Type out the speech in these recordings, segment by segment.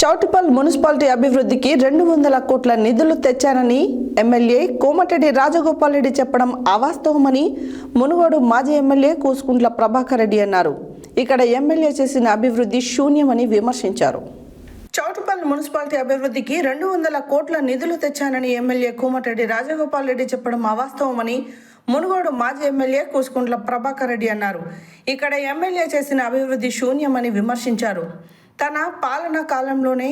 Choutuppal municipality అభివృద్ధికి రెండు వందల కోట్ల నిధులు తెచ్చానని ఎమ్మెల్యే కోమటిరెడ్డి రాజగోపాల్ రెడ్డి చెప్పడం అవాస్తవమని మునుగోడు మాజీ ఎమ్మెల్యే కూసుకుంట్ల ప్రభాకర్ రెడ్డి అన్నారు. ఇక్కడ ఎమ్మెల్యే చేసిన అభివృద్ధి శూన్యమని విమర్శించారు. చౌటుపల్లి మున్సిపాలిటీ అభివృద్ధికి రెండు వందల కోట్ల నిధులు తెచ్చానని ఎమ్మెల్యే కోమటిరెడ్డి రాజగోపాల్ రెడ్డి చెప్పడం అవాస్తవమని మునుగోడు మాజీ ఎమ్మెల్యే కూసుకుంట్ల ప్రభాకర్ రెడ్డి అన్నారు. ఇక్కడ ఎమ్మెల్యే చేసిన అభివృద్ధి శూన్యమని విమర్శించారు. తన పాలనా కాలంలోనే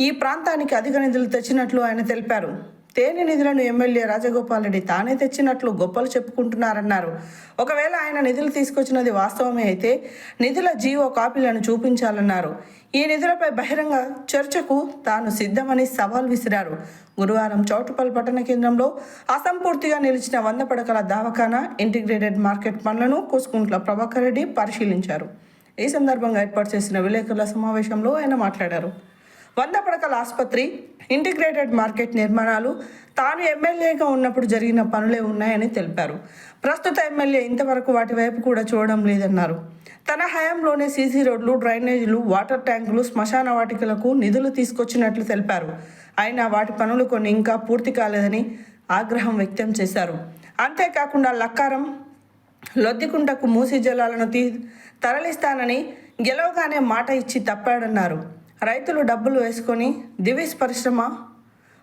ఈ ప్రాంతానికి అధిక నిధులు తెచ్చినట్లు ఆయన తెలిపారు. తేనె నిధులను ఎమ్మెల్యే రాజగోపాల్ రెడ్డి తానే తెచ్చినట్లు గొప్పలు చెప్పుకుంటున్నారన్నారు. ఒకవేళ ఆయన నిధులు తీసుకొచ్చినది వాస్తవమే అయితే నిధుల జీవో కాపీలను చూపించాలన్నారు. ఈ నిధులపై బహిరంగ చర్చకు తాను సిద్ధమని సవాల్ విసిరారు. గురువారం చౌటుపల్లి పట్టణ కేంద్రంలో అసంపూర్తిగా నిలిచిన వంద పడకల దవాఖానా ఇంటిగ్రేటెడ్ మార్కెట్ పనులను కూసుకుంట్ల ప్రభాకర్ రెడ్డి పరిశీలించారు. ఈ సందర్భంగా ఏర్పాటు చేసిన విలేకరుల సమావేశంలో ఆయన మాట్లాడారు. వంద పడకల ఆసుపత్రి ఇంటిగ్రేటెడ్ మార్కెట్ నిర్మాణాలు తాను ఎమ్మెల్యేగా ఉన్నప్పుడు జరిగిన పనులే ఉన్నాయని తెలిపారు. ప్రస్తుత ఎమ్మెల్యే ఇంతవరకు వాటి వైపు కూడా చూడడం లేదన్నారు. తన హయాంలోనే సీసీ రోడ్లు డ్రైనేజీలు వాటర్ ట్యాంకులు శ్మశాన వాటికలకు నిధులు తీసుకొచ్చినట్లు తెలిపారు. అయినా వాటి పనులు కొన్ని ఇంకా పూర్తి కాలేదని ఆగ్రహం వ్యక్తం చేశారు. అంతేకాకుండా లక్కారం లొద్దికుంటకు మూసి జలాలను తీ తరలిస్తానని గెలవగానే మాట ఇచ్చి తప్పాడన్నారు. రైతులు డబ్బులు వేసుకొని దివిస్ పరిశ్రమ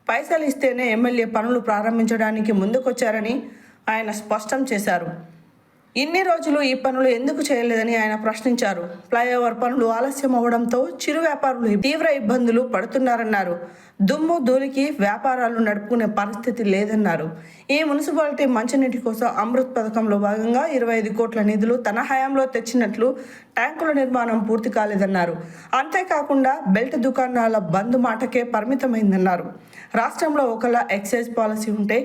పైసలు ఇస్తేనే ఎమ్మెల్యే పనులు ప్రారంభించడానికి ముందుకొచ్చారని ఆయన స్పష్టం చేశారు. ఇన్ని రోజులు ఈ పనులు ఎందుకు చేయలేదని ఆయన ప్రశ్నించారు. ఫ్లైఓవర్ పనులు ఆలస్యం అవడంతో చిరు వ్యాపారులు తీవ్ర ఇబ్బందులు పడుతున్నారన్నారు. దుమ్ము ధూళికి వ్యాపారాలు నడుపుకునే పరిస్థితి లేదన్నారు. ఈ మున్సిపాలిటీ మంచినీటి కోసం అమృత్ పథకంలో భాగంగా ఇరవై ఐదు కోట్ల నిధులు తన హయాంలో తెచ్చినట్లు ట్యాంకుల నిర్మాణం పూర్తి కాలేదన్నారు. అంతేకాకుండా బెల్ట్ దుకాణాల బంద్ మాటకే పరిమితమైందన్నారు. రాష్ట్రంలో ఒకలా ఎక్సైజ్ పాలసీ ఉంటే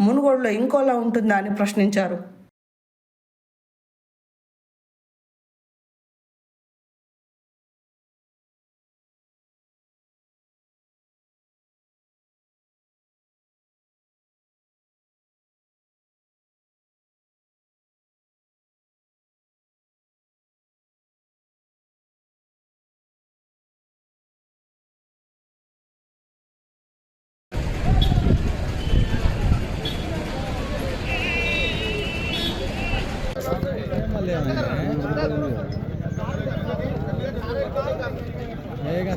మునుగోడులో ఇంకోలా ఉంటుందా అని ప్రశ్నించారు.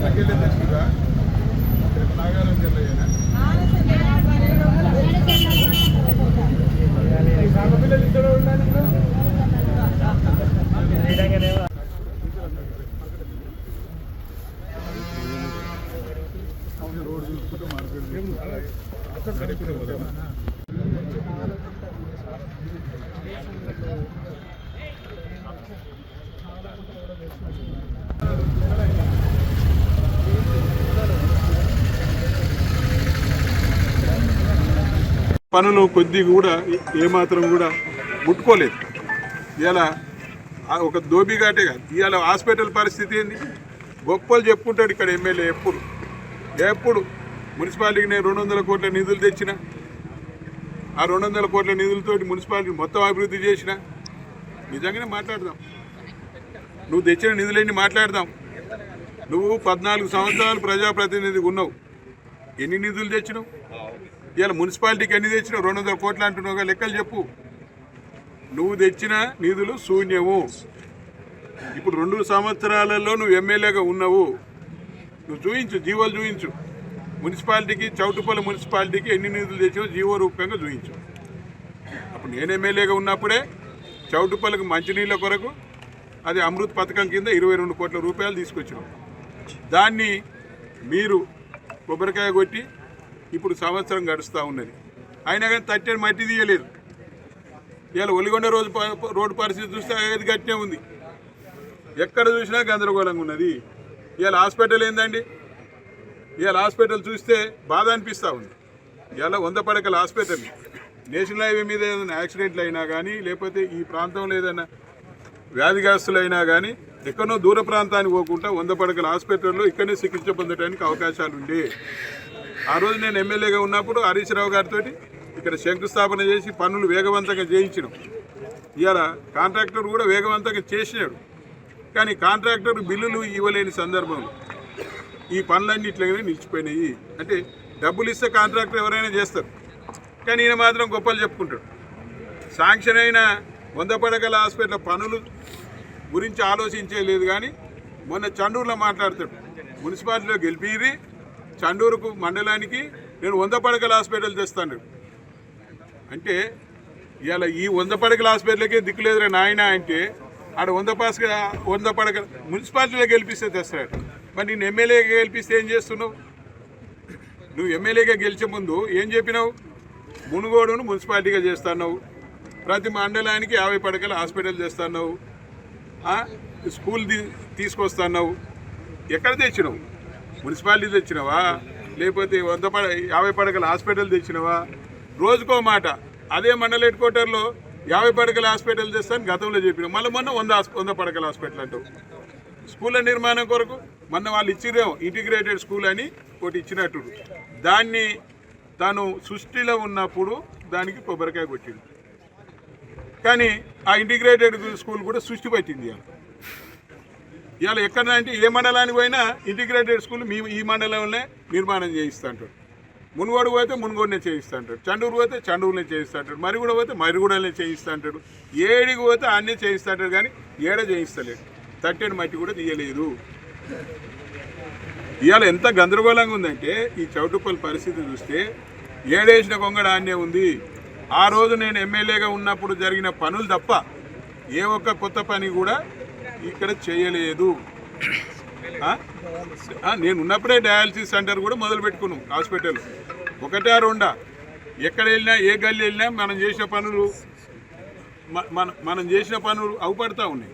తగ్గేదే తెచ్చుకుందా నాగారం జిల్లా పిల్లలు ఇక్కడ ఉండాలి రోడ్డు చూసుకుంటూ మార్కెట్ Thank you. పనులు కొద్ది కూడా ఏమాత్రం కూడా ముట్టుకోలేదు. ఇలా ఒక దోబిఘాటే కాదు. ఇవాళ హాస్పిటల్ పరిస్థితి ఏంది? గొప్పలు చెప్పుకుంటాడు ఇక్కడ ఎమ్మెల్యే ఎప్పుడు. ఎప్పుడు మున్సిపాలిటీకి నేను రెండు వందల కోట్ల నిధులు తెచ్చిన ఆ రెండు వందల కోట్ల నిధులతోటి మున్సిపాలిటీ మొత్తం అభివృద్ధి చేసిన. నిజంగానే మాట్లాడదాం. నువ్వు తెచ్చిన నిధులన్నీ మాట్లాడదాం. నువ్వు పద్నాలుగు సంవత్సరాలు ప్రజాప్రతినిధిగా ఉన్నావు. ఎన్ని నిధులు తెచ్చినావు? ఇవాళ మున్సిపాలిటీకి ఎన్ని తెచ్చినావు రెండు వందల కోట్లు అంటున్నావు లెక్కలు చెప్పు. నువ్వు తెచ్చిన నిధులు శూన్యము. ఇప్పుడు రెండు సంవత్సరాలలో నువ్వు ఎమ్మెల్యేగా ఉన్నావు. నువ్వు చూయించు జీవోలు చూయించు. మున్సిపాలిటీకి చౌటుపల్లి మున్సిపాలిటీకి ఎన్ని నిధులు తెచ్చినావు జీవో రూపంగా చూయించు. అప్పుడు నేను ఎమ్మెల్యేగా ఉన్నప్పుడే చౌటుపల్లికి మంచినీళ్ళ కొరకు అది అమృత్ పథకం కింద ఇరవై రెండు కోట్ల రూపాయలు తీసుకొచ్చినాం. దాన్ని మీరు కొబ్బరికాయ కొట్టి ఇప్పుడు సంవత్సరం గడుస్తూ ఉన్నది. అయినా కానీ తట్టని మట్టి తీయలేదు. ఇవాళ ఒలిగొండ రోజు రోడ్డు పరిస్థితి చూస్తే అది గట్టినే ఉంది. ఎక్కడ చూసినా గందరగోళంగా ఉన్నది. ఇవాళ హాస్పిటల్ ఏందండి? ఇవాళ హాస్పిటల్ చూస్తే బాధ అనిపిస్తూ ఉంది. ఇవాళ వంద పడకల హాస్పిటల్. నేషనల్ హైవే మీద ఏదైనా యాక్సిడెంట్లు అయినా కానీ లేకపోతే ఈ ప్రాంతంలో ఏదైనా వ్యాధిగ్రస్తులైనా కానీ ఎక్కడో దూర ప్రాంతానికి పోకుండా వంద పడకల హాస్పిటల్లో ఇక్కడనే చికిత్స పొందడానికి అవకాశాలు ఉండే ఆ రోజు నేను ఎమ్మెల్యేగా ఉన్నప్పుడు హరీష్ రావు గారితో ఇక్కడ శంకుస్థాపన చేసి పనులు వేగవంతంగా చేయించడం ఇవాళ కాంట్రాక్టర్ కూడా వేగవంతంగా చేసినాడు. కానీ కాంట్రాక్టర్ బిల్లులు ఇవ్వలేని సందర్భంలో ఈ పనులన్నీ నిలిచిపోయినాయి. అంటే డబ్బులు ఇస్తే కాంట్రాక్టర్ ఎవరైనా చేస్తారు. కానీ ఈయన మాత్రం గొప్పలు చెప్పుకుంటాడు. శాంక్షన్ అయిన వంద పడగల హాస్పిటల్ పనులు గురించి ఆలోచించే లేదు కానీ మొన్న చండూరులో మాట్లాడతాడు. మున్సిపాలిటీలో గెలిపిరి చండూరుకు మండలానికి నేను వంద పడకల హాస్పిటల్ తెస్తాను. అంటే ఇవాళ ఈ వంద పడకల హాస్పిటల్కే దిక్కు లేదురా నాయన అంటే ఆడ వంద పాస్ వంద పడక మున్సిపాలిటీలో గెలిపిస్తే తెస్తాడు. మరి నేను ఎమ్మెల్యేగా గెలిపిస్తే ఏం చేస్తున్నావు? నువ్వు ఎమ్మెల్యేగా గెలిచే ముందు ఏం చెప్పినావు? మునుగోడును మున్సిపాలిటీగా చేస్తున్నావు. ప్రతి మండలానికి యాభై పడకల హాస్పిటల్ చేస్తున్నావు స్కూల్ తీసుకొస్తున్నావు. ఎక్కడ తెచ్చినావు? మున్సిపాలిటీ తెచ్చినావా? లేకపోతే వంద పడ యాభై పడకల హాస్పిటల్ తెచ్చినావా? రోజుకో మాట. అదే మండల హెడ్ క్వార్టర్లో యాభై పడకల హాస్పిటల్ తెస్తాను గతంలో చెప్పినావు మళ్ళీ మొన్న వంద వంద పడకల హాస్పిటల్ అంటావు. స్కూళ్ళ నిర్మాణం కొరకు మొన్న వాళ్ళు ఇచ్చిరేమో ఇంటిగ్రేటెడ్ స్కూల్ అని ఒకటి ఇచ్చినట్టు. దాన్ని తాను సృష్టిలో ఉన్నప్పుడు దానికి కొబ్బరికాయ కొట్టింది కానీ ఆ ఇంటిగ్రేటెడ్ స్కూల్ కూడా సృష్టి పట్టింది ఇవాళ ఎక్కడ అంటే ఏ మండలానికి పోయినా ఇంటిగ్రేటెడ్ స్కూల్ మీ ఈ మండలంలోనే నిర్మాణం చేయిస్తా అంటాడు మునుగోడు పోతే మునుగోడునే చేయిస్తా అంటాడు చండూరు పోతే చండూరునే చేయిస్తా అంటాడు మరిగూడ పోతే మరిగూడనే చేయిస్తా అంటాడు ఏడికి పోతే అన్నీ చేయిస్తా అంటాడు కానీ ఏడ చేయిస్తలేడు తట్టెడు మట్టి కూడా తీయలేదు. ఇవాళ ఎంత గందరగోళంగా ఉందంటే ఈ చౌటుప్పల్ పరిస్థితి చూస్తే ఏడేసిన కొంగడ ఆన్నే ఉంది. ఆ రోజు నేను ఎమ్మెల్యేగా ఉన్నప్పుడు జరిగిన పనులు తప్ప ఏ ఒక్క కొత్త పని కూడా ఇక్కడ చేయలేదు. నేను ఉన్నప్పుడే డయాలసిస్ సెంటర్ కూడా మొదలు పెట్టుకున్నాం హాస్పిటల్. ఒకటే రెండా. ఎక్కడ వెళ్ళినా ఏ గల్లి వెళ్ళినా మనం చేసిన పనులు మన మనం చేసిన పనులు అవుపడతా ఉన్నాయి.